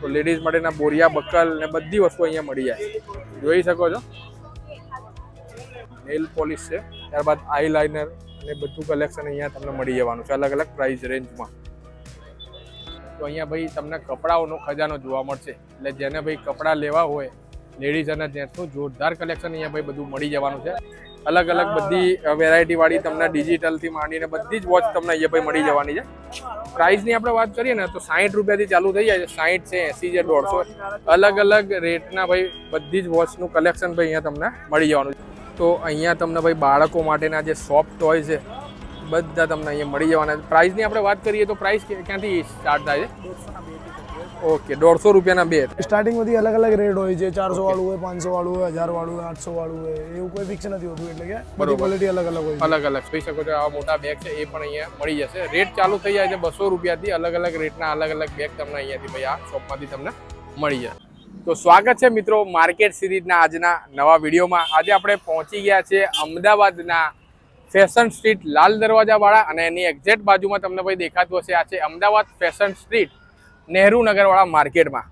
તો લેડીઝ માટેના બોરિયા, બક્કલ ને બધી વસ્તુ અહીંયા મળી જાય. જોઈ શકો છો. નેલ પોલિશ છે. ત્યારબાદ આઈ લાઇનર અને બધું કલેક્શન અહીંયા તમને મળી જવાનું છે. અલગ અલગ પ્રાઇસ રેન્જમાં તો અહીંયા ભાઈ તમને કપડાઓનો ખજાનો જોવા મળશે. એટલે જેને ભાઈ કપડાં લેવા હોય લેડીઝ અને જેન્ટ્સનું જોરદાર કલેક્શન અહીંયા ભાઈ બધું મળી જવાનું છે. અલગ અલગ બધી વેરાયટીવાળી તમને ડિજિટલથી માંડીને બધી જ વોચ તમને અહીંયા ભાઈ મળી જવાની છે. પ્રાઇસની આપણે વાત કરીએ ને, તો સાહીઠ રૂપિયાથી ચાલુ થઈ જાય છે. સાહીઠ છે, એસી છે, દોઢસો અલગ અલગ રેટના ભાઈ બધી જ વોચનું કલેક્શન ભાઈ અહીંયા તમને મળી જવાનું છે. તો અહીંયા તમને ભાઈ બાળકો માટેના જે સોફ્ટ ટોય છે બધા તમને અહીંયા મળી જવાના છે. પ્રાઇસની આપણે વાત કરીએ તો પ્રાઇસ ક્યાંથી સ્ટાર્ટ થાય છે? ઓકે દોઢસો રૂપિયાના બે. સ્ટાર્ટિંગમાંથી અલગ અલગ રેટ હોય છે. ચારસો વાળું હોય પાંચસો વાળું હોય હજાર વાળું હોય આઠસો વાળું હોય. એવું કોઈ ફિક્સ નથી હોતું એટલે કે બધી ક્વોલિટી અલગ અલગ હોય અલગ અલગ. જોઈ શકો છો આવા મોટા બેગ છે એ પણ અહીંયા મળી જશે. રેટ ચાલુ થઈ જાય છે બસો રૂપિયાથી અલગ અલગ રેટના અલગ અલગ બેગ તમને અહીંયાથી ભાઈ આ શોપમાંથી તમને મળી જશે તો સ્વાગત છે મિત્રો માર્કેટ સિરીઝના આજના નવા વિડીયોમાં આજે આપણે પહોંચી ગયા છે અમદાવાદના ફેશન સ્ટ્રીટ લાલ દરવાજાવાળા અને એની એક્ઝેક્ટ બાજુમાં તમને ભાઈ દેખાતું હશે, આ છે અમદાવાદ ફેશન સ્ટ્રીટ, નહેરુ નગરવાળા માર્કેટમાં.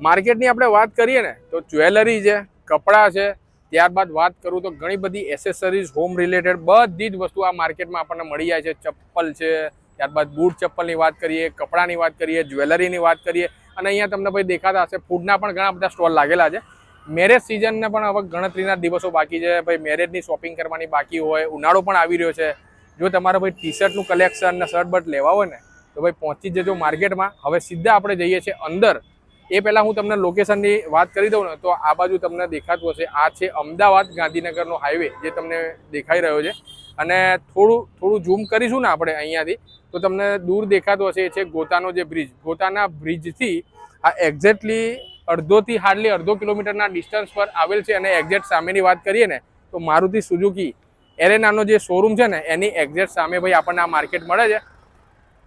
માર્કેટની આપણે વાત કરીએ ને, તો જ્વેલરી છે, કપડાં છે, ત્યારબાદ વાત કરું તો ઘણી બધી એસેસરીઝ હોમ રિલેટેડ બધી જ વસ્તુ આ માર્કેટમાં આપણને મળી જાય છે. ચપ્પલ છે, ત્યારબાદ બૂટ ચપ્પલની વાત કરીએ, કપડાંની વાત કરીએ, જ્વેલરીની વાત કરીએ, અને અહીંયા તમને ભાઈ દેખાતા હશે, ફૂડના પણ ઘણા બધા સ્ટોલ લાગેલા છે. મેરેજ સિઝનને પણ હવે ગણતરીના દિવસો બાકી છે. ભાઈ મેરેજની શોપિંગ કરવાની બાકી હોય, ઉનાળો પણ આવી રહ્યો છે. જો તમારે ભાઈ ટી શર્ટનું કલેક્શન ને શર્ટ બટ લેવા હોય ને, તો ભાઈ પહોંચી જજો માર્કેટમાં. હવે સીધા આપણે જઈએ છીએ અંદર. એ પહેલાં હું તમને લોકેશનની વાત કરી દઉં ને, તો આ બાજુ તમને દેખાતું હશે. આ છે અમદાવાદ ગાંધીનગરનો હાઈવે જે તમને દેખાઈ રહ્યો છે. અને થોડું થોડું ઝૂમ કરીશું ને આપણે અહીંયાથી, તો તમને દૂર દેખાતો હશે એ છે ગોતાનો જે બ્રિજ ગોતાના બ્રિજથી આ એક્ઝેક્ટલી અડધોથી હાર્ડલી અડધો કિલોમીટરના ડિસ્ટન્સ પર આવેલ છે અને એક્ઝેક્ટ સામેની વાત કરીએ ને, તો મારુતિ સુઝુકી એરેનાનો જે શોરૂમ છે ને, એની એક્ઝેક્ટ સામે ભાઈ આપણને આ માર્કેટ મળે છે.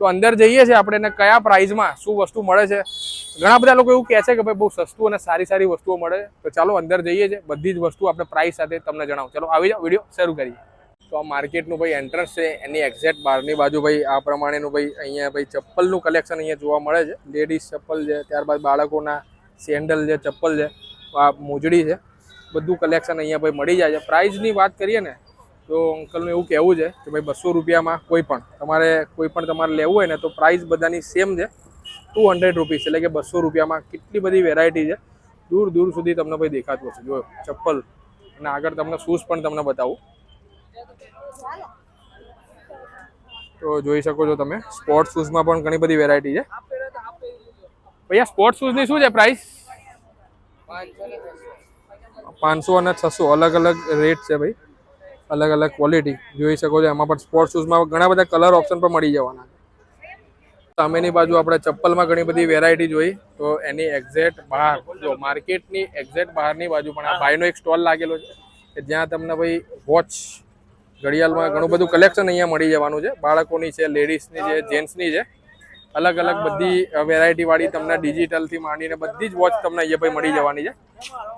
તો અંદર જઈએ છીએ આપણે એને કયા પ્રાઇઝમાં શું વસ્તુ મળે છે. ઘણા બધા લોકો એવું કહે છે કે ભાઈ બહુ સસ્તું અને સારી સારી વસ્તુઓ મળે છે. તો ચાલો અંદર જઈએ છીએ, બધી જ વસ્તુ આપણે પ્રાઇસ સાથે તમને જણાવું. ચાલો આવી જાઓ વીડિયો શરૂ કરીએ. તો આ માર્કેટનું ભાઈ એન્ટ્રન્સ છે, એની એક્ઝેક્ટ બહારની બાજુ ભાઈ આ પ્રમાણેનું ભાઈ અહીંયા ભાઈ ચપ્પલનું કલેક્શન અહીંયા જોવા મળે છે. લેડીઝ ચપ્પલ છે, ત્યારબાદ બાળકોના સેન્ડલ છે, ચપ્પલ છે, આ મોજડી છે, બધું કલેક્શન અહીંયા ભાઈ મળી જાય છે. પ્રાઇઝની વાત કરીએ ને, તો અંકલનું એવું કહેવું છે કે ભાઈ બસો રૂપિયામાં કોઈ પણ, તમારે કોઈ પણ તમારે લેવું હોય ને, તો પ્રાઇસ બધાની સેમ છે. ટુ હંડ્રેડ રૂપીસ એટલે કે બસો રૂપિયામાં કેટલી બધી વેરાયટી છે. દૂર દૂર સુધી તમને ભાઈ દેખાતું હશે. જો ચપ્પલ, અને આગળ તમને શૂઝ પણ તમને બતાવું. તો જોઈ શકો છો તમે સ્પોર્ટ શૂઝમાં પણ ઘણી બધી વેરાયટી છે. ભૈયા સ્પોર્ટ શૂઝની શું છે પ્રાઇસ પાંચસો અને છસો, અલગ અલગ રેટ છે ભાઈ. અલગ અલગ ક્વોલિટી જોઈ શકો છો. એમાં પણ સ્પોર્ટ શૂઝમાં ઘણા બધા કલર ઓપ્શન પણ મળી જવાના સામેની બાજુ આપણે ચપ્પલમાં ઘણી બધી વેરાયટી જોઈ. તો એની એક્ઝેક્ટ બહાર, જો માર્કેટની એક્ઝેક્ટ બહારની બાજુ પણ આ ભાઈનો એક સ્ટોલ લાગેલો છે, કે જ્યાં તમને ભાઈ વોચ ઘડિયાળમાં ઘણું બધું કલેક્શન અહીંયા મળી જવાનું છે. બાળકોની છે લેડીઝની છે જેન્ટ્સની છે. અલગ અલગ બધી વેરાયટી વાળી તમને ડિજિટલથી માંડીને બધી જ વોચ તમને અહીંયા ભાઈ મળી જવાની છે.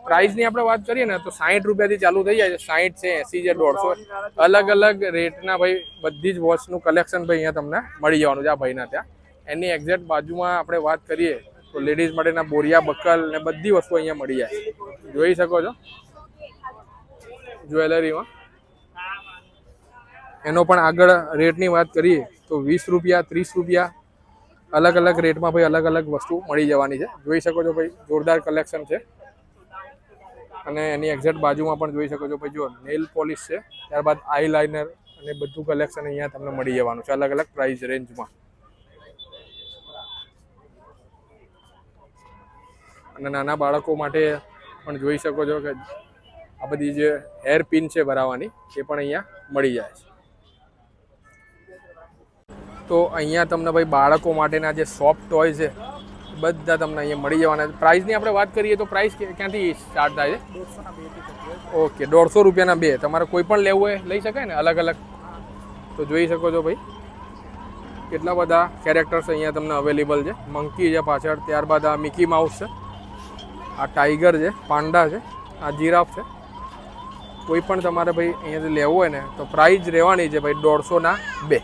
પ્રાઇસની આપણે વાત કરીએ ને તો સાહીઠ રૂપિયાથી ચાલુ થઈ જાય છે. સાહીઠ છે એસી છે દોઢસો. અલગ અલગ રેટના ભાઈ બધી જ વોચનું કલેક્શન ભાઈ અહીંયા તમને મળી જવાનું છે આ ભાઈના ત્યાં. એની એક્ઝેક્ટ બાજુમાં આપણે વાત કરીએ તો લેડીઝ માટેના બોરિયા બક્કલ ને બધી વસ્તુ અહીંયા મળી જાય જોઈ શકો છો? જ્વેલરીમાં. એનો પણ આગળ રેટની વાત કરીએ તો વીસ રૂપિયા ત્રીસ રૂપિયા અલગ અલગ રેટમાં ભાઈ અલગ અલગ વસ્તુ મળી જવાની છે. જોઈ શકો છો ભાઈ, જોરદાર કલેક્શન છે. અને એની એક્ઝેક્ટ બાજુમાં પણ જોઈ શકો છો ભાઈ જો નેલ પોલિશ છે. ત્યારબાદ આઈ લાઇનર અને બધું કલેક્શન અહીંયા તમને મળી જવાનું છે, અલગ અલગ પ્રાઇસ રેન્જમાં અને નાના બાળકો માટે પણ જોઈ શકો છો કે આ બધી જે હેર પિન છે ભરાવાની, એ પણ અહીંયા મળી જાય છે. તો અહીંયા તમને ભાઈ બાળકો માટેના જે સોફ્ટ ટોય છે, બધા તમને અહીંયા મળી જવાના છે. પ્રાઇસની આપણે વાત કરીએ તો પ્રાઇસ ક્યાંથી સ્ટાર્ટ થાય છે? ઓકે દોઢસો રૂપિયાના બે. તમારે કોઈ પણ લેવું હોય, લઈ શકાય ને? અલગ અલગ. તો જોઈ શકો છો ભાઈ. કેટલા બધા કેરેક્ટર્સ અહીંયા તમને અવેલેબલ છે. મંકી છે પાછળ, ત્યારબાદ આ મિકી માઉસ છે. આ ટાઈગર છે પાંડા છે, આ જીરાફ છે. કોઈ પણ તમારે ભાઈ અહીંયાથી લેવું હોય ને, તો પ્રાઇસ રહેવાની છે ભાઈ દોઢસોના બે.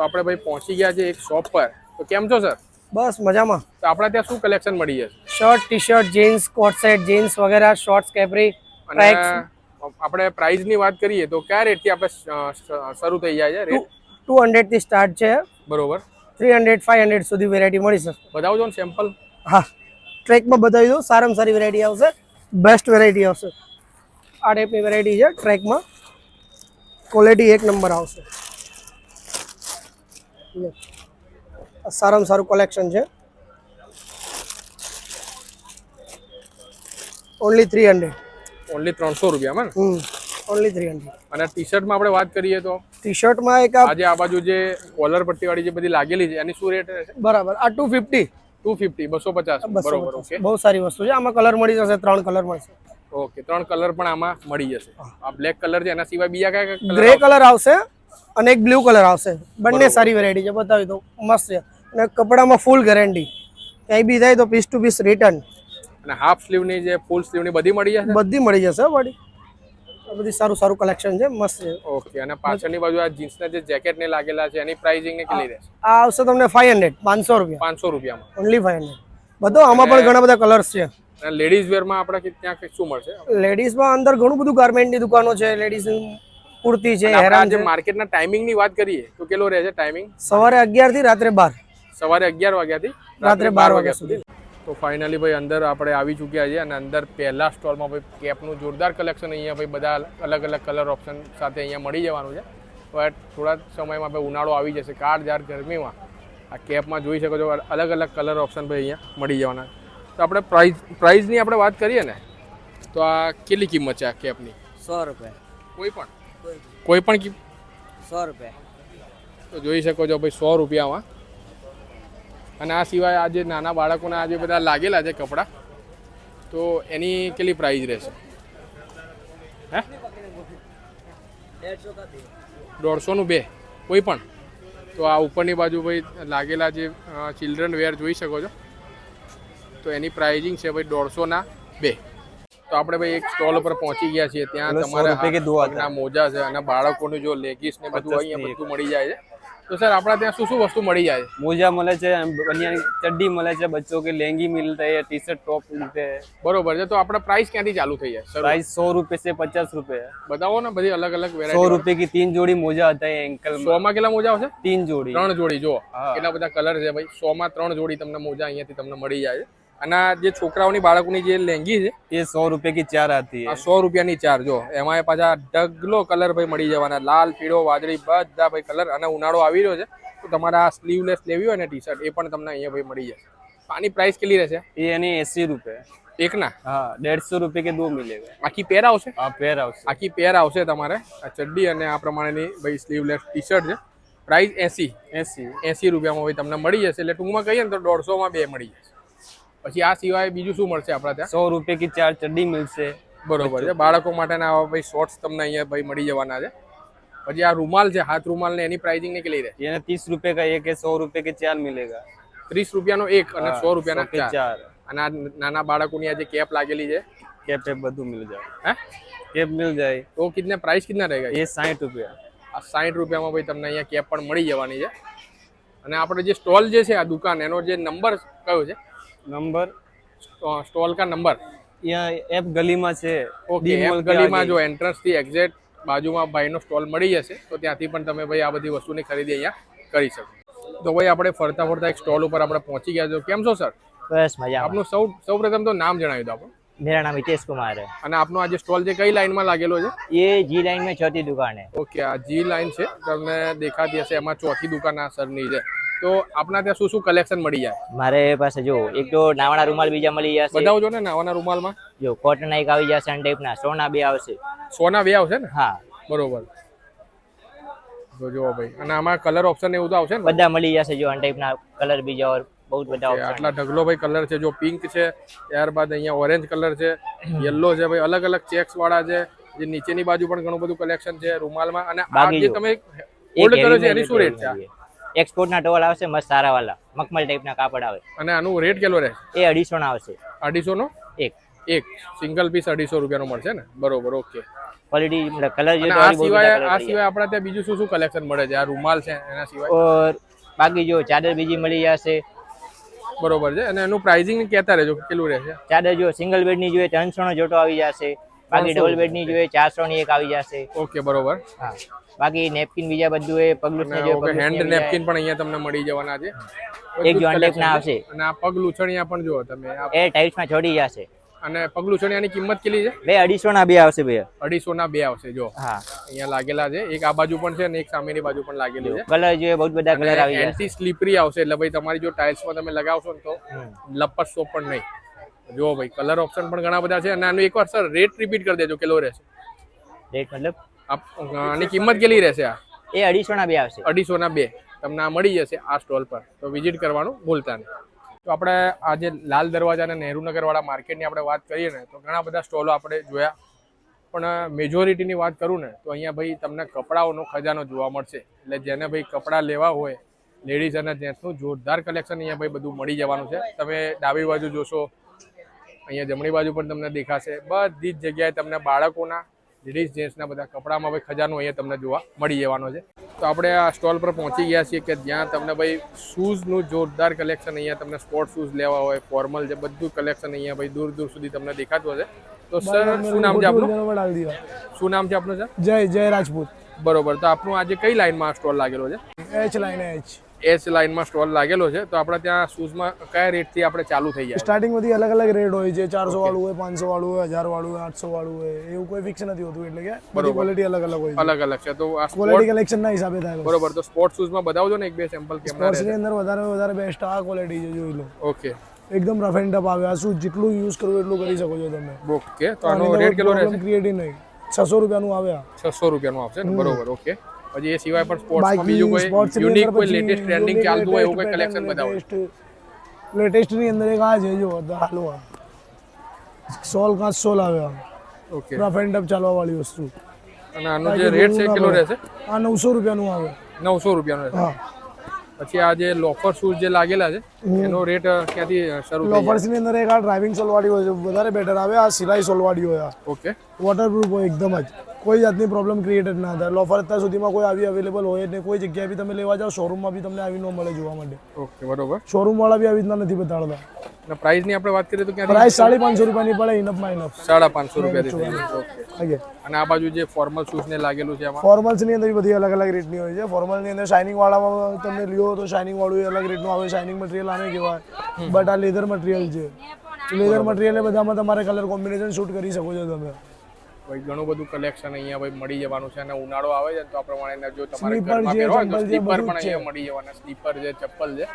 તો આપણે ભાઈ પહોંચી ગયા છે એક શોપ પર. તો કેમ છો સર બસ મજામાં. તો આપણે ત્યાં શું કલેક્શન મળી જશે shirt T shirt jeans coat set jeans વગેરે શોર્ટ્સ કેપરી અને આપણે price ની વાત કરીએ તો કયા રેટથી આપણે શરૂ થઈ જાય છે રેટ ટુ હંડ્રેડથી સ્ટાર્ટ છે. બરોબર. થ્રી હંડ્રેડ ફાઈવ હંડ્રેડ સુધી વેરાયટી મળી શકશે બતાવજો ને સેમ્પલ હા. ટ્રેકમાં બતાવી દઉં સારામાં સારી વેરાયટી આવશે. બેસ્ટ વેરાયટી આવશે. આ ટાઈપની વેરાયટી છે ટ્રેકમાં. ક્વોલિટી એક નંબર આવશે. સારામાં સારું કલેક્શન છે. ઓનલી થ્રી હંડ્રેડ ઓનલી ત્રણસો રૂપિયામાં હમ ઓનલી થ્રી હંડ્રેડ અને ટી શર્ટમાં આપણે વાત કરીએ તો? ટી શર્ટમાં એક આ આજે આ બાજુ જે કોલર પટ્ટીવાળી જે બધી લાગેલી છે એની શું રેટ રહેશે? બરાબર. આ ટુ ફિફ્ટી ટુ ફિફ્ટી બસો પચાસ. બરોબર ઓકે. બહુ સારી વસ્તુ છે. આમાં કલર મળી જશે ત્રણ કલર મળશે. ઓકે ત્રણ કલર પણ આમાં મળી જશે. આ બ્લેક કલર છે એના સિવાય બીજા કયા ગ્રે કલર આવશે. અને એક બ્લુ કલર આવશે. બંને સારી વેરાયટી છે બતાવી દો મસ્ત છે. અને કપડામાં ફૂલ ગેરંટી ક્યાંય બી થાય તો પીસ ટુ પીસ રિટર્ન અને હાફ સ્લીવની જે ફૂલ સ્લીવની બધી મળી જશે? બધી મળી જશે બડી બધી સારું સારું કલેક્શન છે મસ્ત છે. ઓકે અને પાછળની બાજુ આ જીન્સના જે જેકેટ ને લાગેલા છે એની પ્રાઇસિંગ ને કેટલી રહેશે? આ આવશે તમને ફાઈવ હંડ્રેડ પાંચસો રૂપિયા. પાંચસો રૂપિયામાં. ઓનલી ફાઈવ હંડ્રેડ બધો આમાં પણ ઘણા બધા કલર્સ છે. અને લેડીઝ વેરમાં આપણે ત્યાં શું મળશે? લેડીઝમાં અંદર ઘણું બધું ગાર્મેન્ટની દુકાનો છે લેડીઝ કુર્તી છે હેરાન છે. માર્કેટના ટાઈમિંગની વાત કરીએ તો કેટલો રહે છે ટાઈમિંગ? સવારે અગિયારથી રાત્રે બાર. સવારે અગિયાર વાગ્યાથી રાત્રે બાર વાગ્યા સુધી. તો ફાઇનલી ભાઈ અંદર આપણે આવી ચૂક્યા છીએ અને અંદર પહેલા સ્ટોલમાં ભાઈ કેપનું જોરદાર કલેક્શન અહીંયા ભાઈ બધા અલગ અલગ કલર ઓપ્શન સાથે અહીંયા મળી જવાનું છે. બટ થોડા સમયમાં ભાઈ ઉનાળો આવી જશે કાળઝાળ ગરમીમાં આ કેપમાં જોઈ શકો છો અલગ અલગ કલર ઓપ્શન ભાઈ અહીંયા મળી જવાના તો આપણે પ્રાઇઝ પ્રાઇઝની આપણે વાત કરીએ ને તો આ કેટલી કિંમત છે આ કેપની સો રૂપિયા. કોઈ પણ? કોઈ પણ સો રૂપિયા. તો જોઈ શકો છો ભાઈ સો રૂપિયામાં. અને આ સિવાય આ જે નાના બાળકોના આજે જે બધા લાગેલા છે કપડાં તો એની કેટલી પ્રાઇસ રહેશે? હે? દોઢસોનું બે કોઈ પણ. તો આ ઉપરની બાજુ ભાઈ લાગેલા જે ચિલ્ડ્રન વેર જોઈ શકો છો. તો એની પ્રાઇઝિંગ છે ભાઈ દોઢસોના બે. તો આપણે ભાઈ એક સ્ટોલ ઉપર પહોંચી ગયા છીએ. ત્યાં તમારા મોજા છે અને બાળકોનું જો લેગીસ ને બધું અહીંયા બધું મળી જાય છે. તો સર આપણા ત્યાં શું શું વસ્તુ મળી જાય? મોજા મળે છે ચડ્ડી મળે છે બચ્ચો કે લેંગી મિલતા છે ટી શર્ટ ટોપ મિલતે. બરોબર છે તો આપણા પ્રાઇસ ક્યાંથી ચાલુ થઈ જાય? સર પ્રાઇસ સો રૂપિયા છે પચાસ રૂપિયા. બતાવો ને બધી અલગ અલગ વેરાયટી સો રૂપિયા કી તીન જોડી મોજા હતા એન્કલ સો માં. કેટલા મોજા આવશે? તીન જોડી. ત્રણ જોડી જો કેટલા બધા કલર છે ભાઈ. સો માં ત્રણ જોડી તમને મોજા અહીંયા થી તમને મળી જાય છે. અને જે છોકરાઓની બાળકોની જે લેંગી છે એ સો રૂપિયા કી ચાર હતી સો રૂપિયાની ચાર જો એમાં પાછા ઢગલો કલર ભાઈ મળી જવાના લાલ પીળો વાદળી બધા ભાઈ કલર અને ઉનાળો આવી રહ્યો છે તો તમારે આ સ્લીવલેસ લેવી હોય ને ટી શર્ટ એ પણ તમને અહીંયા ભાઈ મળી જશે. આની પ્રાઇસ કેટલી રહેશે? એ એની એસી રૂપિયા. એક ના હા દેડસો રૂપિયા કે દો મિલેગા આખી પેર આવશે? હા પેર આવશે. આખી પેર આવશે તમારે આ ચડ્ડી અને આ પ્રમાણેની ભાઈ સ્લીવલેસ ટી શર્ટ છે. પ્રાઇસ એસી. એસી. એસી રૂપિયામાં ભાઈ તમને મળી જશે એટલે ટૂંકમાં કહીએ ને તો દોઢસોમાં બે મળી જશે. પછી આ સિવાય બીજું શું મળશે આપણા ત્યાં? સો રૂપિયા કે ચાર ચડ્ડી મળશે. બરોબર છે. બાળકો માટેના આવા ભાઈ શોર્ટ્સ તમને અહીંયા ભાઈ મળી જવાના છે. પછી આ રૂમાલ છે હાથ રૂમાલ ને એની પ્રાઇસિંગ ને કેટલી રહે? એને ત્રીસ રૂપિયા કા એક સો રૂપિયા કે ચાર મિલેગા. ત્રીસ રૂપિયાનો એક અને સો રૂપિયાના ચાર. અને આ નાના બાળકોની આ જે કેપ લાગેલી છે? કેપ એ બધું મિલ જાય. હે? કેપ મિલ જાય. તો કિતને પ્રાઇસ કિતના રહેગા એ સાઠ રૂપિયા. આ સાઠ રૂપિયામાં ભાઈ તમને અહીંયા કેપ પણ મળી જવાની છે. અને આપણે જે સ્ટોલ જે છે આ દુકાન એનો જે નંબર કયો છે? નંબર સ્ટોલ કા નંબર? યહ એફ ગલીમાં છે. ઓકે એફ ગલીમાં જો એન્ટ્રન્સથી એક્ઝેક્ટ બાજુમાં ભાઈનો સ્ટોલ મળી જશે તો ત્યાંથી પણ તમે ભાઈ આ બધી વસ્તુની ખરીદી અહીંયા કરી શકો. તો ભાઈ આપણે ફરતા ફરતા એક સ્ટોલ ઉપર આપણે પહોંચી ગયા છો. કેમ છો સર બસ મજા આપનું સૌ સૌપ્રથમ તો નામ જણાવી દો આપણું. મેરા નામ હિતેશ કુમાર હે. અને આપનો આજે સ્ટોલ જે કઈ લાઈનમાં લાગેલો છે? એ જી લાઈનમાં ચોથી દુકાન છે ઓકે આ જી લાઈન છે. તમને દેખાતી હશે એમાં ચોથી દુકાન આ સરની છે. તો આપના ત્યાં શું શું કલેક્શન મળી જાય? મારે પાસે જો એક તો નાવાના રૂમાલ બીજા મળી જશે. બતાવજો ને નાવાના રૂમાલમાં. જો કોટન એક આવી જશે અને ટાઈપના સોના બે આવશે. સોના બે આવશે ને? હા. બરોબર. તો જો ભાઈ અને આમાં કલર ઓપ્શન એવું તો આવશે ને? બધા મળી જશે જો અને ટાઈપના કલર બીજા ઓર બહુ બધા ઓપ્શન આટલા ઢગલો ભાઈ કલર છે જો પિંક છે ત્યારબાદ અહીંયા ઓરેન્જ કલર છે યલો છે ભાઈ અલગ અલગ ચેક્સ વાળા છે જે નીચેની બાજુ પણ ઘણું બધું કલેક્શન છે રૂમાલમાં અને આ જે તમે હોલ્ડ કરો છો એની શું રેટ છે આ? heavy એક્સપોર્ટ ના ટોલ આવશે મસ્ત સારા વાળા મખમલ ટાઈપના કાપડ આવે. અને આનું રેટ કેટલો રહે? એ અઢીસો ના આવશે. અઢીસો નો એક. એક. સિંગલ પીસ અઢીસો રૂપિયાનો મળશે ને? બરોબર ઓકે ક્વોલિટી કલર અને આ સિવાય આ સિવાય આપણા ત્યાં બીજું શું શું કલેક્શન મળે છે? આ રૂમાલ છે એના સિવાય? ઓર બાકી જો ચાદર બીજી મળી જશે. બરોબર છે. અને એનું પ્રાઇસિંગ કહેતા રહેજો કેટલું રહેશે? ચાદર જો સિંગલ બેડની જોઈએ ત્રણસો નો જોટો આવી જશે. બાકી ડબલ બેડની જોઈએ ચારસો ની એક આવી જશે. ઓકે બરોબર. હા. બાકી નેપકિન બીજા બધું એ પગલું હેન્ડ નેપકિન પણ અહીંયા તમને મળી જવાના છે. એક જોઈન્ટ ટેપ ના આવશે. અને આ પગ લૂછણિયા પણ જો તમે. એ ટાઇલ્સમાં છોડી જશે. અને પગ લૂછણિયાની કિંમત કેટલી છે? બે અઢીસો ના બે આવશે બે. અઢીસો ના બે આવશે જો. હા. અહીંયા લાગેલા છે. એક આ બાજુ પણ છે અને એક સામેની બાજુ પણ લાગેલી છે. કલર જોઈએ બહુ બધા કલર આવી એન્ટી સ્લીપરી આવશે. એટલે ભાઈ તમારી જો ટાઇલ્સમાં તમે લગાવશો ને તો લપસશો પણ નહીં. જો ભાઈ કલર ઓપ્શન પણ ઘણા બધા છે અને આનું એકવાર સર રેટ રિપીટ કરી દેજો કેટલો રહેશે? રેટ મતલબ? આની કિંમત કેટલી રહેશે આ? એ અઢીસો ના બે આવશે. અઢીસો ના બે. તમને આ મળી જશે આ સ્ટોલ પર. તો વિઝિટ કરવાનું ભૂલતા નહીં. તો આપણે આજે લાલ દરવાજા અને નહેરુનગર વાળા માર્કેટની આપણે વાત કરીએ ને તો ઘણા બધા સ્ટોલો આપણે જોયા. પણ મેજોરિટીની વાત કરું ને તો અહીંયા ભાઈ તમને કપડાઓનો ખજાનો જોવા મળશે. એટલે જેને ભાઈ કપડાં લેવા હોય લેડીઝ અને જેન્ટ્સનું જોરદાર કલેક્શન અહીંયા ભાઈ બધું મળી જવાનું છે. તમે ડાબી બાજુ જોશો અહીંયા જમણી બાજુ પણ તમને દેખાશે. બધી જ જગ્યાએ તમને બાળકોના લેડીઝ જેન્ટ્સના બધા કપડામાં ભાઈ ખજાનો અહીંયા તમને જોવા મળી જવાનો છે. તો આપણે આ સ્ટોલ પર પહોંચી ગયા છીએ કે જ્યાં તમને ભાઈ શૂઝનું જોરદાર કલેક્શન અહીંયા તમને સ્પોર્ટ શૂઝ લેવા હોય ફોર્મલ છે બધું કલેક્શન અહીંયા ભાઈ દૂર દૂર સુધી તમને દેખાતું હશે. તો સર શું નામ છે આપનું શું નામ છે આપણું સર? જય જય રાજપૂત. બરોબર તો આપણું આજે કઈ લાઈનમાં સ્ટોલ લાગેલો છે? એચ લાઈન એચ એસ લાઇનમાં સ્ટોલ લાગેલો છે તો આપણે ત્યાં શૂઝમાં કયા રેટથી આપણે ચાલુ થઈ જાય? સ્ટાર્ટિંગમાંથી અલગ અલગ રેટ હોય છે ચારસો વાળું હોય પાંચસો વાળું હોય હજાર વાળું હોય આઠસો વાળું હોય એવું કોઈ ફિક્સ નથી હોતું એટલે કે બધી ક્વોલિટી અલગ અલગ હોય અલગ અલગ છે તો આ ક્વોલિટી કલેક્શન ના હિસાબે થાય બરોબર તો સ્પોર્ટ શૂઝમાં બતાવજો ને એક બે સેમ્પલ કેમના સ્પોર્ટ્સની અંદર વધારે વધારે બેસ્ટ આ ક્વોલિટી છે જોઈ લો. ઓકે એકદમ રફ એન્ડ ટફ આવે આ શું જેટલું યુઝ કરવું એટલું કરી શકો છો તમે. ઓકે તો આનો રેટ કેટલો રહેશે? ક્રિએટિવ નહીં. છસો રૂપિયાનું આવે આ. છસો રૂપિયાનું આવશે બરોબર ઓકે પછી એ સિવાય પણ સ્પોર્ટ્સમાં બીજું કોઈ યુનિક કોઈ લેટેસ્ટ ટ્રેન્ડિંગ ચાલતું હોય એવું કોઈ કલેક્શન બતાવો. લેટેસ્ટની અંદર એક આ છે જો હાલો સોલ કાચ સોલ આવે ઓકે રફ એન્ડ અપ ચાલવા વાળી વસ્તુ. અને આનો જે રેટ છે કેટલો રહેશે? આ નવસો રૂપિયાનું આવે. નવસો રૂપિયાનું રહેશે. હા. પછી આ જે લોફર શૂઝ જે લાગેલા છે એનો રેટ ક્યાંથી શરૂ લોફર્સની અંદર એક આ ડ્રાઇવિંગ સોલ વાળી હોય છે વધારે બેટર આવે આ સિલાઈ સોલ વાળી હોય ઓકે વોટરપ્રૂફ હોય એકદમ જ. કોઈ જાતની પ્રોબ્લેમ ક્રિએટ ના થાય. લોફર અત્યાર સુધીમાં કોઈ આવી અવેલેબલ હોય જ નહીં. કોઈ જગ્યાએ બી તમે લેવા જાઓ શોરૂમમાં બી તમને આવી ન મળે જોવા માટે. ઓકે બરોબર. શોરૂમ વાળા બી આવી રીતના નથી બતાડતા. પ્રાઇસ પ્રાઇસની આપણે વાત કરીએ તો ક્યાં પ્રાઇસ સાડી પાંચસો રૂપિયાની પડે ઇનફ સાડા પાંચસો ઓકે અને આ બાજુ જે ફોર્મલ શૂઝ ને લાગેલું છે એમાં ફોર્મલ્સની અંદર બધી અલગ અલગ રેટની હોય છે. ફોર્મલની અંદર શાઇનિંગ વાળામાં તમે લ્યો તો શાઇનિંગ વાળું એ અલગ રેટનું આવે. શાઇનિંગ મટીરિયલ આને કહેવાય. બટ આ લેધર મટીરિયલ છે. લેધર મટીરિયલ બધામાં તમારે કલર કોમ્બિનેશન શૂટ કરી શકો છો તમે. ભાઈ ઘણું બધું કલેક્શન અહીંયા ભાઈ મળી જવાનું છે અને ઉનાળો આવે છે તો આ પ્રમાણે જો તમારે ઘરમાં પહેરો હોય તો સ્લીપર પણ અહીંયા મળી જવાના. સ્લીપર છે ચપ્પલ છે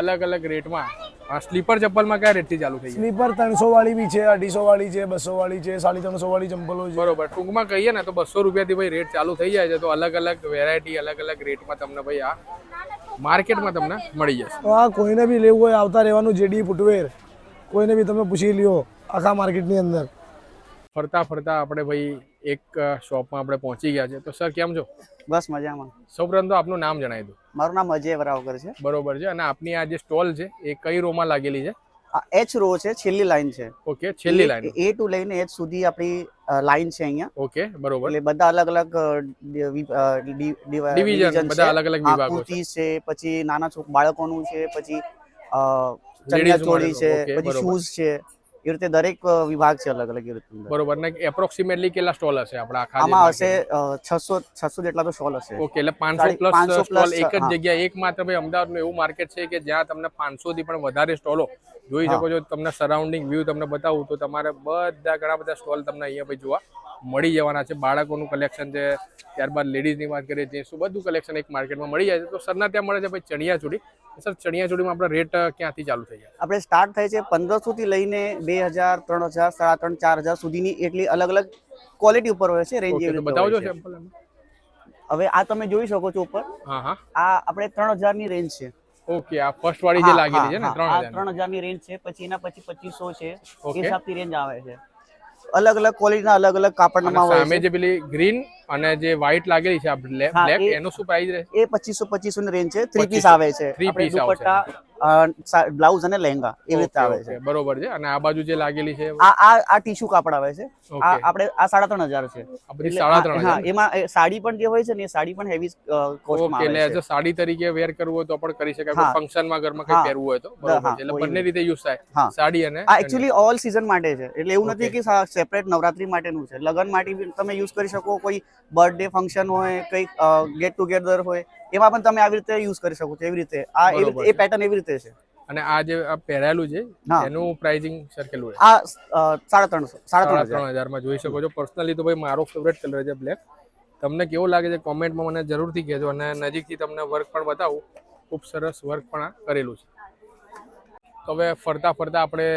અલગ અલગ રેટમાં. હા સ્લીપર ચપ્પલમાં કયા રેટથી ચાલુ થઈ સ્લીપર ત્રણસો વાળી બી છે અઢીસો વાળી છે બસો વાળી છે સાડી ત્રણસો વાળી ચંપલો છે. બરોબર. ટૂંકમાં કહીએ ને તો બસો રૂપિયાથી ભાઈ રેટ ચાલુ થઈ જાય છે તો અલગ અલગ વેરાયટી અલગ અલગ રેટમાં તમને ભાઈ આ માર્કેટમાં તમને મળી જશે. તો આ કોઈને બી લેવું હોય આવતા રહેવાનું જેડી ફૂટવેર. કોઈને બી તમે પૂછી લ્યો આખા માર્કેટની અંદર. ફરતા ફરતા આપણે ભાઈ એક શોપમાં આપણે પહોંચી ગયા છે. તો સર કેમ છો? બસ મજામાં. સૌપ્રથમ તો આપનું નામ જણાવી દો. મારું નામ અજય વરાવકર છે. બરોબર છે. અને આપની આ જે સ્ટોલ છે એ કઈ રોમાં લાગેલી છે? એચ રો છે છેલ્લી લાઈન છે. ઓકે છેલ્લી લાઈન એ ટુ લઈને એચ સુધી આપણી લાઈન છે અહીંયા. ઓકે બરોબર. એટલે બધા અલગ અલગ ડિવિઝન બધા અલગ અલગ વિભાગો છે. કુર્તી છે પછી નાના છોક બાળકોનું છે પછી ચણિયા ચોળી છે પછી શૂઝ છે. એ રીતે દરેક વિભાગ છે અલગ અલગ રીતે બરોબર ને એપ્રોક્સિમેટલી કેટલા સ્ટોલ હશે આપણા આખા આમાં હશે 600 600 જેટલા તો સ્ટોલ હશે. ઓકે એટલે પાંચસો સાડી- પ્લસ સ્ટોલ એક જ. જગ્યાએ એક માત્ર ભાઈ અમદાવાદનું એવું માર્કેટ છે કે જ્યાં તમને પાંચસો થી પણ વધારે સ્ટોલો જોઈ શકો છો તમને સરાઉન્ડિંગ વ્યૂ તમને બતાવું તો તમારે બધા ઘણા બધા સ્ટોલ તમને અહીંયા ભાઈ જોવા મળી જવાના છે. બાળકોનું કલેક્શન છે ત્યારબાદ લેડીઝની વાત કરીએ શું બધું કલેક્શન એક માર્કેટમાં મળી જાય છે. તો સરના ત્યાં મળે છે ભાઈ ચણિયા ચોળી સર ચણિયાચોળીમાં આપણો રેટ ક્યાંથી ચાલુ થઈ જાય? આપણે સ્ટાર્ટ થાય છે પંદરસોથી લઈને બે હજાર ત્રણ હજાર સાડા ત્રણ ચાર હજાર સુધીની એટલી અલગ અલગ ક્વોલિટી ઉપર હોય છે રેન્જ એવી બતાવજો સેમ્પલ હવે આ તમે જોઈ શકો છો ઉપર. હા હા. આ આપણે ત્રણ હજારની રેન્જ છે. ઓકે આ ફર્સ્ટ વાળી જે લાગેલી છે ને હા, ત્રણ આ હજાર ત્રણ હજારની રેન્જ છે પછી એના પછી પચીસો છે એ હિસાબ હિસાબથી રેન્જ આવે છે. અલગ અલગ ક્વોલિટીના અલગ અલગ કાપડમાં હોય સામે જે પેલી ગ્રીન અને જે વ્હાઈટ લાગેલી છે આ બ્લેક એનું શું પ્રાઇસ રહે એ પચીસો પચીસો ની રેન્જ છે થ્રી પીસ આવે છે. થ્રી પીસ દુપટ્ટા બ્લાઉઝ અને લહેંગા એવી રીતે આવે છે. બરોબર છે. અને આ બાજુ જે લાગેલી છે? આ આ આ ટીશ્યુ કાપડ આવે છે. આ આપણે આ સાડા ત્રણ હજાર છે. એટલે હા એમાં સાડી પણ જે હોય છે ને એ સાડી પણ હેવી કોસ્ટમાં એટલે આવે છે. અ સાડી તરીકે વેર કરવું હોય તો પણ કરી શકાય. ફંક્શન કોઈ ફંક્શનમાં ઘરમાં કઈ પહેરવું હોય તો. બરોબર છે. એટલે બંને રીતે યુઝ થાય. સાડી અને આ એકચ્યુઅલી ઓલ સીઝન માટે છે. એટલે એવું નથી કે સેપરેટ નવરાત્રી માટેનું છે. લગ્ન માટે તમે યુઝ કરી શકો. કોઈ બર્થડે ફંક્શન હોય કંઈક ગેટ ટુગેધર હોય. એમાં પણ તમે આવી રીતે યુઝ કરી શકો છો એવી રીતે. આ એ પેટર્ન એવી રીતે છે. અને આ જે આ પહેરાયેલું છે એનું પ્રાઇસિંગ સરખેલું છે આ સાડા ત્રણસો સાડા ત્રણ હજાર. માં હજારમાં જોઈ શકો છો. પર્સનલી તો ભાઈ મારો ફેવરેટ કલર છે બ્લેક તમને કેવો લાગે છે? કોમેન્ટમાં મને જરૂરથી કહેજો અને નજીકથી તમને વર્ક પણ બતાવું. ખૂબ સરસ વર્ક પણ આ કરેલું છે. તો હવે ફરતા ફરતા આપણે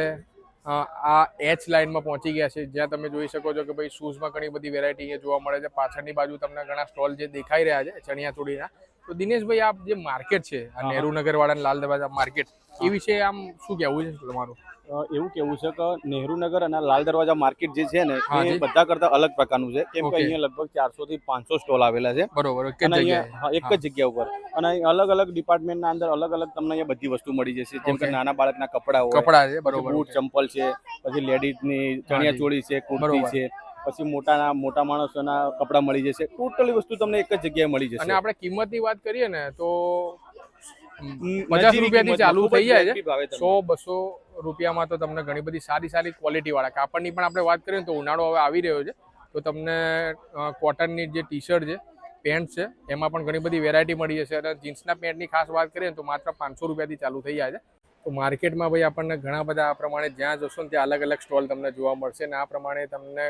આ એચ લાઇનમાં પહોંચી ગયા છે. જ્યાં તમે જોઈ શકો છો કે ભાઈ શૂઝમાં ઘણી બધી વેરાયટી જોવા મળે છે. પાછળની બાજુ તમને ઘણા સ્ટોલ જે દેખાઈ રહ્યા છે ચણિયા ચોળીના તો દિનેશભાઈ આપ જે માર્કેટ છે આ નહેરુનગર વાળા લાલ દરવાજા માર્કેટ એ વિશે આમ શું કહેવું છે તમારું? એવું કેવું છે કે નહેરુનગર અને લાલ દરવાજા માર્કેટ જે છે ને એ બધા કરતા અલગ પ્રકારનું છે. કેમ કે અહીંયા લગભગ ચારસો થી પાંચસો સ્ટોલ આવેલા છે. બરોબર એક જ અને અહીંયા એક જ જગ્યા ઉપર. અને અહીં અલગ અલગ ડિપાર્ટમેન્ટના અંદર અલગ અલગ તમને અહીંયા બધી વસ્તુ મળી જશે. જેમ કે નાના બાળકના કપડા હોય કપડા છે બરોબર બૂટ ચંપલ છે પછી લેડીઝની ચણિયા ચોળી છે કુર્તી છે. પછી મોટાના મોટા માણસોના કપડા મળી જશે. ટોટલી વસ્તુ તમને એક જ જગ્યાએ મળી જશે. અને આપણે કિંમતની વાત કરીએ ને તો પચાસ રૂપિયાથી ચાલુ થઈ જાય છે. સો બસો રૂપિયામાં તો તમને ઘણી બધી સારી સારી ક્વોલિટી વાળા કાપડની પણ આપણે વાત કરીએ તો ઉનાળો હવે આવી રહ્યો છે. તો તમને કોટનની જે ટી શર્ટ છે પેન્ટ છે એમાં પણ ઘણી બધી વેરાયટી મળી જશે. અને જીન્સના પેન્ટની ખાસ વાત કરીએ તો માત્ર પાંચસો રૂપિયાથી ચાલુ થઈ જાય છે. તો માર્કેટમાં ભાઈ આપણને ઘણા બધા આ પ્રમાણે જ્યાં જશો ને ત્યાં અલગ અલગ સ્ટોલ તમને જોવા મળશે. અને આ પ્રમાણે તમને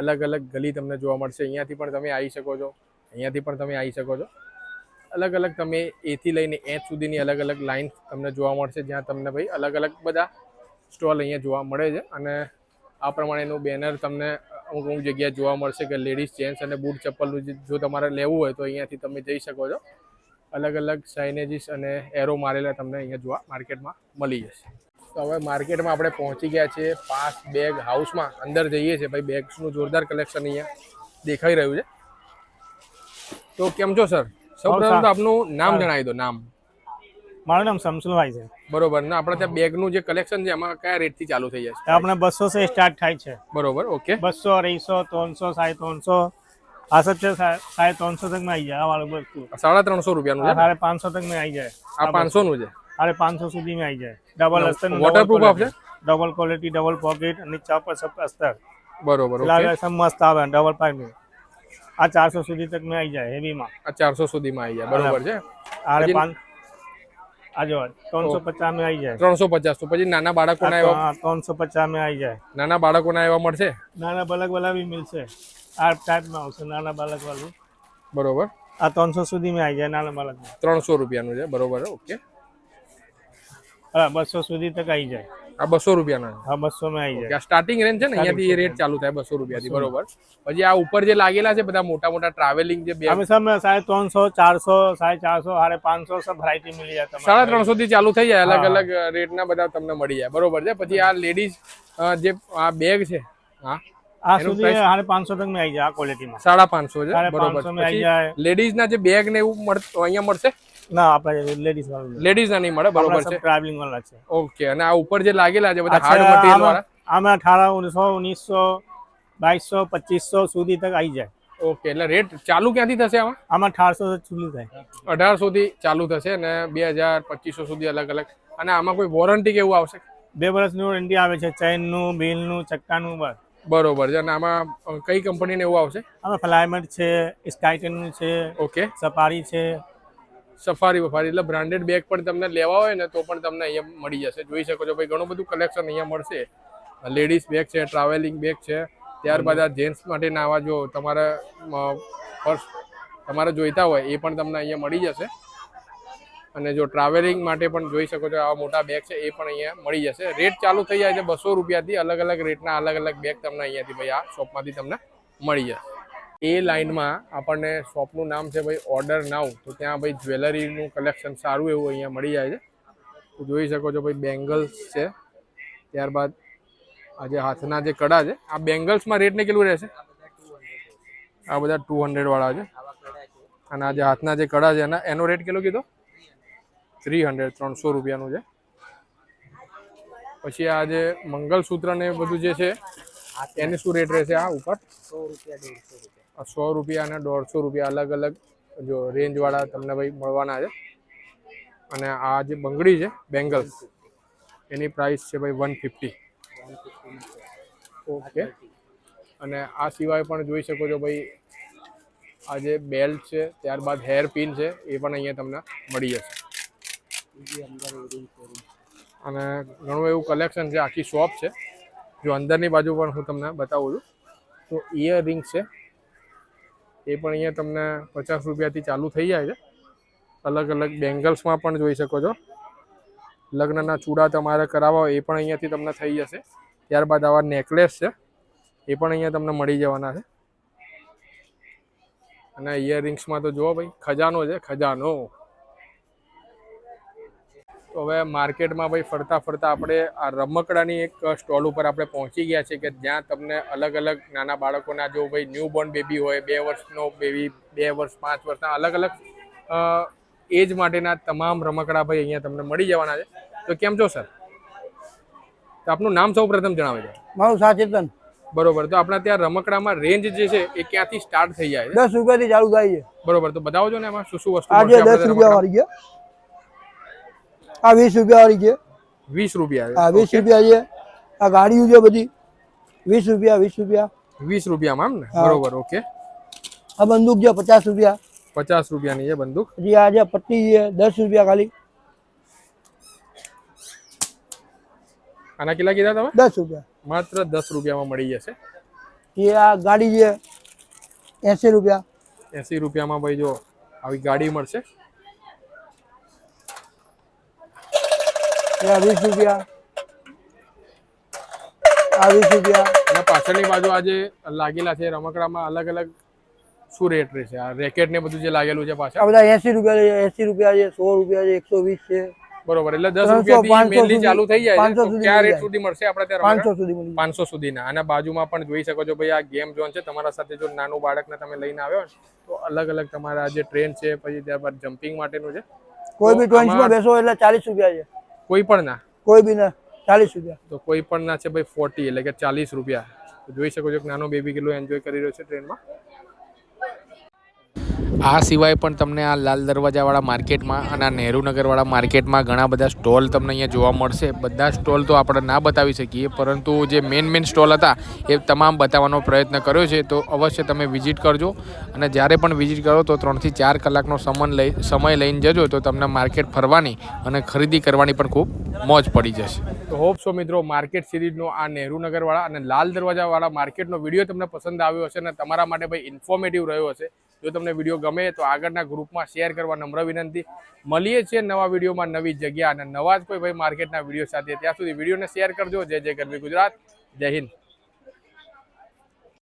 અલગ અલગ ગલી તમને જોવા મળશે. અહીંયાથી પણ તમે આવી શકો છો. અહીંયાથી પણ તમે આવી શકો છો. અલગ અલગ તમે એથી લઈને એચ સુધીની અલગ અલગ લાઇન તમને જોવા મળશે, જ્યાં તમને ભાઈ અલગ અલગ બધા સ્ટોલ અહીંયા જોવા મળે છે. અને આ પ્રમાણેનું બેનર તમને અમુક અમુક જગ્યાએ જોવા મળશે કે લેડીઝ જેન્ટ્સ અને બૂટ ચપ્પલનું જો તમારે લેવું હોય તો અહીંયાથી તમે જઈ શકો છો. અલગ અલગ સાઇનેજીસ અને એરો મારેલા તમને અહીંયા જોવા માર્કેટમાં મળી જશે. તો હવે માર્કેટમાં આપણે પહોંચી ગયા છીએ. પાસ બેગ હાઉસમાં અંદર જઈએ છીએ. ભાઈ બેગ્સનું જોરદાર કલેક્શન અહીંયા દેખાઈ રહ્યું છે. તો કેમ છો સર? સૌ તો આપનું નામ જણાવી દો નામ. મારું નામ શમસુલભાઈ છે. બરોબર. ના આપણે ત્યાં બેગનું જે કલેક્શન છે એમાં કયા રેટથી ચાલુ થઈ જાય આપણે બસો થી સ્ટાર્ટ થાય છે. બરોબર ઓકે. બસો અઢીસો ત્રણસો સાડી ત્રણસો આ સબ છે સાડી ત્રણસો તકમાં આવી જાય સાડા ત્રણસો રૂપિયાનું સાડા પાંચસો તક તકમાં આવી જાય. આ પાંચસો નું છે? સાડા પાંચસો સુધીમાં આવી જાય. ડબલ અસ્તર વોટરપ્રૂફ આવશે ડબલ ક્વોલિટી ડબલ પોકેટ અને ચપ અસ્તર. બરોબર લાગે મસ્ત આવે ડબલ પાઇપ આ ચારસો સુધી તક મેં આવી જાય હેવીમાં આ ચારસો સુધીમાં આવી જાય બરોબર છે? આડે પાંચ ત્રણસો પચાસમાં આવી જાય. ત્રણસો પચાસ પછી નાના બાળકોના એવા ત્રણસો પચાસમાં આવી જાય. નાના બાળકોના એવા મળશે? નાના બાળક વાળા બી મળશે. આ ટાઈપમાં આવશે નાના બાળક વાળું બરોબર. આ ત્રણસો સુધીમાં આવી જાય નાના બાળક ત્રણસો રૂપિયાનું છે બરોબર ઓકે હા બસો સુધી તક આવી જાય. આ બસો રૂપિયાના. હા બસો માં આવી જાય સ્ટાર્ટિંગ રેન્જ છે ને અહીંયાથી રેટ ચાલુ થાય બસો રૂપિયાથી બરોબર? પછી આ ઉપર જે લાગેલા છે બધા મોટા મોટા ટ્રાવેલિંગ જે બે સામે સાડા ત્રણસો ચારસો સાડા ચારસો સાડે પાંચસો સબ વેરાયટી મળી જાય સાડા ત્રણસો થી ચાલુ થઈ જાય અલગ અલગ રેટના બધા તમને મળી જાય બરોબર છે? પછી આ લેડીઝ જે આ બેગ છે હા આ સાડા પાંચસો તક આવી જાય આ ક્વોલિટીમાં સાડા પાંચસો છે બરોબર. લેડીઝ ના જે બેગ ને એવું અહીંયા મળશે? ના આપણે લેડીઝ વાળું લેડીઝ ના નહીં મળે બરોબર છે. ટ્રાવેલિંગ વાળા છે. ઓકે અને આ ઉપર જે લાગેલા છે બધા હાર્ડ મટીરીયલ વાળા આમાં અઠારા ઉનસો ઉણીસો બાવીસો પચીસો સુધી તક આવી જાય. ઓકે એટલે રેટ ચાલુ ક્યાંથી થશે આમાં? આમાં અઢારસો સુધી થાય. અઢારસો થી ચાલુ થશે અને બે હજાર પચીસો સુધી અલગ અલગ. અને આમાં કોઈ વોરંટી કેવું આવશે? બે વર્ષની વોરંટી આવે છે ચેનનું બિલનું ચક્કાનું બસ. બરોબર છે અને આમાં કઈ કંપનીને એવું આવશે? આમાં ફ્લાયમેટ છે સ્કાયટેનનું છે ઓકે સફારી છે સફારી વફારી, એટલે બ્રાન્ડેડ બેગ પણ તમને લેવા હોય ને તો પણ તમને અહીંયા મળી જશે. જોઈ શકો છો ભાઈ, ઘણું બધું કલેક્શન અહીંયા મળશે. લેડીઝ બેગ છે ટ્રાવેલિંગ બેગ છે. ત્યારબાદ આ જેન્ટ્સ માટેના આવા જો તમારે પર્સ તમારે જોઈતા હોય એ પણ તમને અહીંયા મળી જશે. અને જો ટ્રાવેલિંગ માટે પણ જોઈ શકો છો આવા મોટા બેગ છે એ પણ અહીંયા મળી જશે. રેટ ચાલુ થઈ જાય છે બસો રૂપિયાથી અલગ અલગ રેટના અલગ અલગ બેગ તમને અહીંયાથી ભાઈ આ શોપમાંથી તમને મળી જશે. એ લાઇનમાં આપણને શોપનું નામ છે ભાઈ ઓર્ડર નાવ તો ત્યાં ભાઈ જ્વેલરીનું કલેક્શન સારું એવું અહીંયા મળી જાય છે. તો જોઈ શકો છો ભાઈ બેંગલ્સ છે. ત્યારબાદ આ જે હાથના જે કડા છે આ બેંગલ્સમાં રેટ ને કેટલું રહેશે? આ બધા ટુ હંડ્રેડ વાળા છે. અને આ જે હાથના જે કડા છે એના એનો રેટ કેટલો કીધો? થ્રી હંડ્રેડ ત્રણસો રૂપિયાનું છે. પછી આ જે મંગલસૂત્ર ને બધું જે છે એની શું રેટ રહેશે આ ઉપર? આ સો રૂપિયા અને દોઢસો રૂપિયા અલગ અલગ જો રેન્જવાળા તમને ભાઈ મળવાના છે. અને આ જે બંગડી છે બેંગલ્સ એની પ્રાઇસ છે ભાઈ વન ફિફ્ટી ઓકે. અને આ સિવાય પણ જોઈ શકો છો ભાઈ, આ જે બેલ્ટ છે, ત્યારબાદ હેર પિન છે, એ પણ અહીંયા તમને મળી જશે. અને ઘણું એવું કલેક્શન છે, આખી શોપ છે. જો અંદરની બાજુ પણ હું તમને બતાવું છું. તો ઇયર રિંગ છે એ પણ અહીંયા તમને પચાસ રૂપિયાથી ચાલુ થઈ જાય છે. અલગ અલગ બેંગલ્સમાં પણ જોઈ શકો છો. લગ્નના ચૂડા તમારે કરાવવા હોય એ પણ અહીંયાથી તમને થઈ જશે. ત્યારબાદ આવા નેકલેસ છે, એ પણ અહીંયા તમને મળી જવાના છે. અને ઇયરિંગ્સમાં તો જુઓ ભાઈ, ખજાનો છે, ખજાનો. તો હવે માર્કેટમાં ભાઈ ફરતા ફરતા આપણે આ રમકડાની એક સ્ટોલ ઉપર આપણે પહોંચી ગયા છે કે જ્યાં તમને અલગ અલગ નાના બાળકોના જો ભાઈ ન્યૂ બોર્ન બેબી હોય બે વર્ષનો બેબી બે વર્ષ પાંચ વર્ષના અલગ અલગ એજ માટેના તમામ રમકડા ભાઈ અહીંયા તમને મળી જવાના છે. તો કેમ છો સર? તો આપનું નામ સૌ પ્રથમ જણાવી દો. મારું સાચેતન. બરોબર. તો આપણા ત્યાં રમકડામાં રેન્જ જે છે એ ક્યાંથી સ્ટાર્ટ થઈ જાય દસ રૂપિયાથી ચાલુ થાય છે. બરોબર. તો બતાવો છો ને એમાં શું શું વસ્તુ દસ રૂપિયા વાળી છે. આ વીસ રૂપિયા વાળી છે. વીસ રૂપિયા આ વીસ રૂપિયા છે. આ ગાડીઓ છે બધી. વીસ રૂપિયા વીસ રૂપિયા. વીસ રૂપિયામાં એમ ને? બરોબર ઓકે આ બંદૂક છે પચાસ રૂપિયા. પચાસ રૂપિયાની છે બંદૂક? પછી આ જે પટ્ટી છે દસ રૂપિયા ખાલી. આના કેટલા કીધા તમે? દસ રૂપિયા. માત્ર દસ રૂપિયામાં મળી જશે. એ આ ગાડી છે એસી રૂપિયા. એસી રૂપિયામાં ભાઈ જો આવી ગાડી મળશે. આ વીસ રૂપિયા. આ વીસ રૂપિયા. અને પાછળની બાજુ આજે લાગેલા છે રમકડામાં અલગ અલગ શું રેટ રહેશે? આ રેકેટ ને બધું જે લાગેલું છે આ પાછળ બધા એસી રૂપિયા છે એસી રૂપિયા છે સો રૂપિયા છે એકસો વીસ છે. બરોબર એટલે દસ 300, રૂપિયાથી 500 મેનલી ચાલુ થઈ જાય છે. 500 તો ક્યાં રેટ સુધી મળશે આપણે ત્યાં પાંચસો સુધી. પાંચસો સુધીના. અને બાજુમાં પણ જોઈ શકો છો ભાઈ આ ગેમ ઝોન છે. તમારા સાથે જો નાનું બાળકને તમે લઈને આવ્યો તો અલગ અલગ તમારા જે ટ્રેન છે પછી ત્યારબાદ જમ્પિંગ માટેનું છે. કોઈ બી ટ્વેન્ચમાં બેસો એટલે ચાલીસ રૂપિયા છે. કોઈ પણ ના? કોઈ બી ના ચાલીસ રૂપિયા. તો કોઈ પણ ના છે ભાઈ ફોર્ટી એટલે કે ચાલીસ રૂપિયા. જોઈ શકો છો કે નાનો બેબી કેટલો એન્જોય કરી રહ્યો છે ટ્રેનમાં આ સિવાય પણ તમને આ લાલ દરવાજાવાળા માર્કેટમાં અને આ નહેરુનગરવાળા માર્કેટમાં ઘણા બધા સ્ટોલ તમને અહીંયા જોવા મળશે. બધા સ્ટોલ તો આપણે ના બતાવી શકીએ, પરંતુ જે મેન મેઇન સ્ટોલ હતા એ તમામ બતાવવાનો પ્રયત્ન કર્યો છે. તો અવશ્ય તમે વિઝિટ કરજો અને જ્યારે પણ વિઝિટ કરો તો ત્રણથી ચાર કલાકનો સમન લઈ, સમય લઈને જજો તો તમને માર્કેટ ફરવાની અને ખરીદી કરવાની પણ ખૂબ મોજ પડી જશે. તો હોપ સો મિત્રો માર્કેટ સિરીઝનો આ નહેરુનગરવાળા અને લાલ દરવાજાવાળા માર્કેટનો વીડિયો તમને પસંદ આવ્યો હશે અને તમારા માટે ભાઈ ઇન્ફોર્મેટિવ રહ્યો હશે. જો તમને વીડિયો ગમે તો આગળના ગ્રુપમાં શેર કરવા નમ્ર વિનંતી. મળીએ છીએ નવા વિડીયોમાં નવી જગ્યા અને નવા જ કોઈ ભાઈ માર્કેટના વીડિયો સાથે. ત્યાં સુધી વિડીયોને શેર કરજો. જય જય ગરવી ગુજરાત. જય હિન્દ.